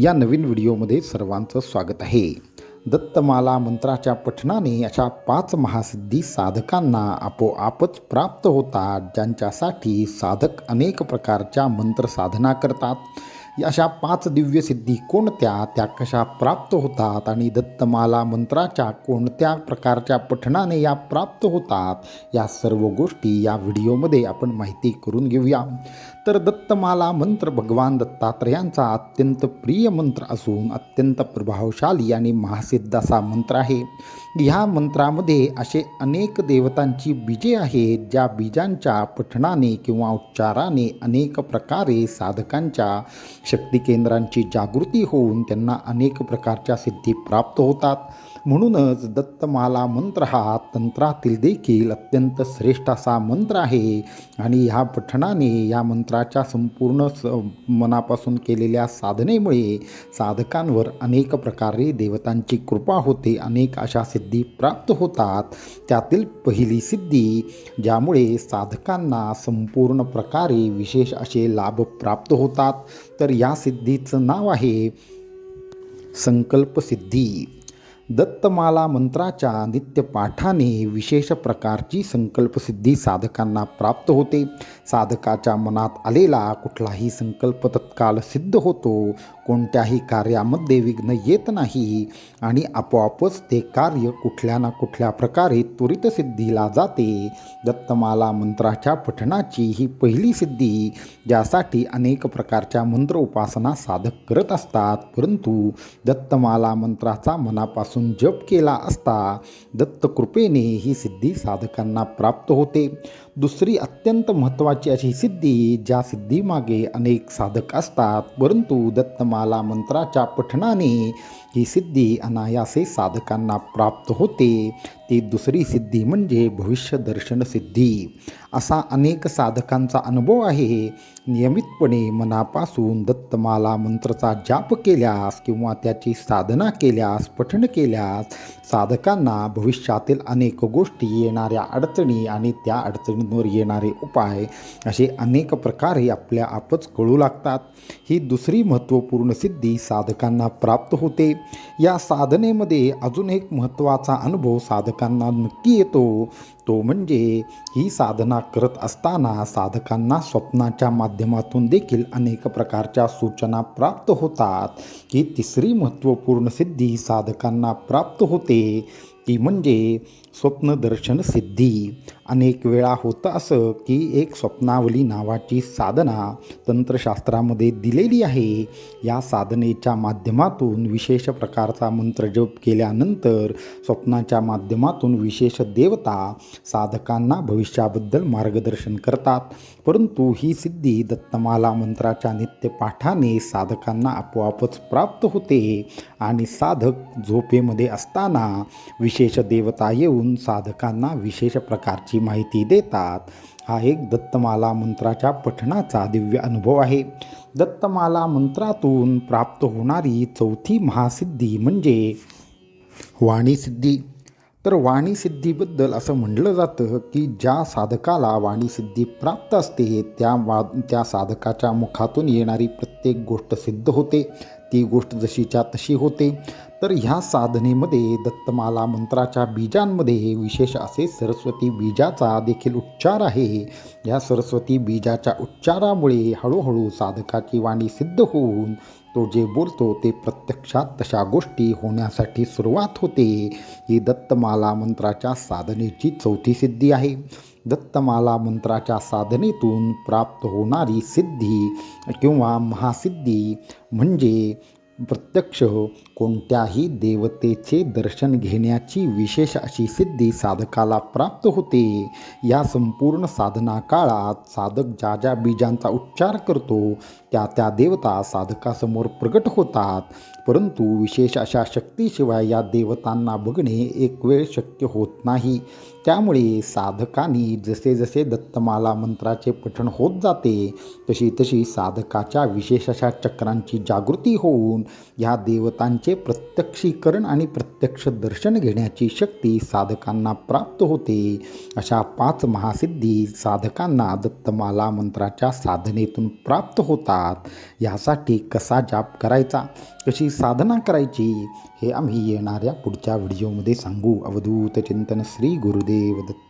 या नवीन व्हिडिओमध्ये सर्वांचं स्वागत आहे. दत्तमाला मंत्राच्या पठणाने अशा पाच महासिद्धी साधकांना आपोआपच प्राप्त होतात ज्यांच्यासाठी साधक अनेक प्रकारच्या मंत्र साधना करतात. अशा पाच दिव्य सिद्धी कोणत्या त्या कशा प्राप्त होतात आणि दत्तमाला मंत्राच्या कोणत्या प्रकारच्या पठणाने या प्राप्त होतात या सर्व गोष्टी या व्हिडिओमध्ये आपण माहिती करून घेऊया. तर दत्तमाला मंत्र भगवान दत्तात्रयांचा अत्यंत प्रिय मंत्र असून अत्यंत प्रभावशाली आणि महासिद्ध असा मंत्र आहे. ह्या मंत्रामध्ये असे अनेक देवतांची बीजे आहेत ज्या बीजांच्या पठणाने किंवा उच्चाराने अनेक प्रकारे साधकांच्या शक्ती केंद्रांची जागृती होऊन त्यांना अनेक प्रकारच्या सिद्धी प्राप्त होतात. म्हणूनच दत्तमाला मंत्र हा तंत्रातील देखील अत्यंत श्रेष्ठ असा मंत्र आहे आणि ह्या पठणाने या मंत्रा ईश्वराच्या संपूर्ण स मनापासून केलेल्या साधनेमुळे साधकांवर अनेक प्रकारे देवतांची कृपा होते अनेक अशा सिद्धी प्राप्त होतात. त्यातील पहिली सिद्धी ज्यामुळे साधकांना संपूर्ण प्रकारे विशेष असे लाभ प्राप्त होतात. तर या सिद्धीचं नाव आहे संकल्पसिद्धी दत्तमाला मंत्राच्या नित्यपाठाने विशेष प्रकारची संकल्पसिद्धी साधकांना प्राप्त होते. साधकाच्या मनात आलेला कुठलाही संकल्प तत्काल सिद्ध होतो. कोणत्याही कार्यामध्ये विघ्न येत नाही आणि आपोआपच ते कार्य कुठल्या ना कुठल्या प्रकारे त्वरित सिद्धीला जाते. दत्तमाला मंत्राच्या पठणाची ही पहिली सिद्धी ज्यासाठी अनेक प्रकारच्या मंत्र उपासना साधक करत असतात. परंतु दत्तमाला मंत्राचा मनापासून जप केला असता दत्तकृपेने ही सिद्धी साधकांना प्राप्त होते. दुसरी अत्यंत महत्त्वाची अशी सिद्धी ज्या सिद्धीमागे अनेक साधक असतात. परंतु दत्तमाला मंत्राच्या पठणाने ही सिद्धी अनायासे साधकांना प्राप्त होते. ती दुसरी सिद्धी म्हणजे भविष्य दर्शन सिद्धी. असा अनेक साधकांचा अनुभव आहे. नियमितपणे मनापासून दत्तमाला मंत्रचा जाप केल्यास किंवा त्याची साधना केल्यास पठण केल्यास साधकांना भविष्यातील अनेक गोष्टी येणाऱ्या अडचणी आणि त्या अडचणी अडचणींवर येणारे उपाय असे अनेक प्रकारे आपल्या आपच कळू लागतात. ही दुसरी महत्त्वपूर्ण सिद्धी साधकांना प्राप्त होते. या साधनेमध्ये अजून एक महत्त्वाचा अनुभव साधकांना नक्की येतो. तो म्हणजे ही साधना करत असताना साधकांना स्वप्नाच्या माध्यमातून देखील अनेक प्रकारच्या सूचना प्राप्त होतात. ही तिसरी महत्त्वपूर्ण सिद्धी साधकांना प्राप्त होते. ती म्हणजे स्वप्नदर्शन सिद्धी. अनेक वेळा होतं असं की एक स्वप्नावली नावाची साधना तंत्रशास्त्रामध्ये दिलेली आहे. या साधनेच्या माध्यमातून विशेष प्रकारचा मंत्रजप केल्यानंतर स्वप्नाच्या माध्यमातून विशेष देवता साधकांना भविष्याबद्दल मार्गदर्शन करतात. परंतु ही सिद्धी दत्तमाला मंत्राच्या नित्यपाठाने साधकांना आपोआपच प्राप्त होते आणि साधक झोपेमध्ये असताना विशेष देवता येऊन साधकांना विशेष प्रकारची माहिती देतात. हा एक दत्तमाला मंत्राच्या पठणाचा दिव्य अनुभव आहे. दत्तमाला मंत्रातून प्राप्त होणारी चौथी महासिद्धी म्हणजे वाणीसिद्धी तर वाणीसिद्धीबद्दल असं म्हटलं जातं की ज्या साधकाला वाणीसिद्धी प्राप्त असते त्या वा त्या साधकाच्या मुखातून येणारी प्रत्येक गोष्ट सिद्ध होते. ती गोष्ट जशीच्या तशी होते. तर ह्या साधनेमध्ये दत्तमाला मंत्राच्या बीजांमध्ये विशेष असे सरस्वती बीजाचा देखील उच्चार आहे. या सरस्वती बीजाच्या उच्चारामुळे हळूहळू साधकाची वाणी सिद्ध होऊन तो जे बोलतो ते प्रत्यक्षात तशा गोष्टी होण्यासाठी सुरुवात होते. ही दत्तमाला मंत्राच्या साधनेची चौथी सिद्धी आहे. दत्तमाला मंत्राच्या साधनेतून प्राप्त होणारी सिद्धी किंवा महासिद्धी म्हणजे प्रत्यक्ष हो, कोणत्याही देवतेचे दर्शन घेण्याची विशेष अशी सिद्धी साधकाला प्राप्त होते. या संपूर्ण साधना काळात साधक ज्या ज्या बीजांचा उच्चार करतो त्या त्या देवता साधकासमोर प्रगट होतात. परंतु विशेष अशा शक्तीशिवाय या देवतांना बघणे एक वेळ शक्य होत नाही. त्यामुळे साधकांनी जसे जसे दत्तमाला मंत्राचे पठण होत जाते तशी तशी साधकाच्या विशेष अशा चक्रांची जागृती होऊन ह्या देवतांचे प्रत्यक्षीकरण आणि प्रत्यक्ष दर्शन घेण्याची शक्ती साधकांना प्राप्त होते. अशा पाच महासिद्धी साधकांना दत्तमाला मंत्राच्या साधनेतून प्राप्त होतात. यासाठी कसा जाप करायचा? कशी साधना करायची? हे आम्ही येणाऱ्या पुढच्या व्हिडिओमध्ये सांगू. अवधूत चिंतन श्री गुरुदेव. दत्त